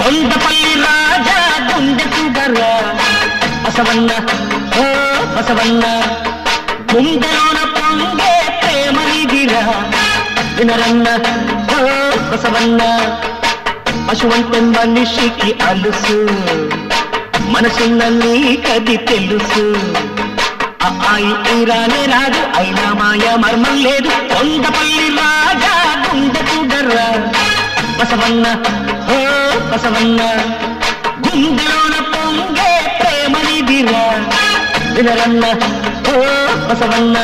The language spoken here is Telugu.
కొండపల్లి రాజా గుండె సుగరా బసవన్న ఓ బసవన్న గుండెలోన పొంగే ప్రేమ నిధిరా. వినరన్న ఓ బసవన్న పశువంటే మనిషికి అలుసు. మనసున్న నీకది తెలుసు. ఆయి ఈరానే రాదు అయినా మాయ మర్మం లేదు. కొండపల్లి బసవన్న ఓ బసవన్న. గుండెలోన పొంగే ప్రేమ నిధిరా వినరన్న ఓ బసవన్న.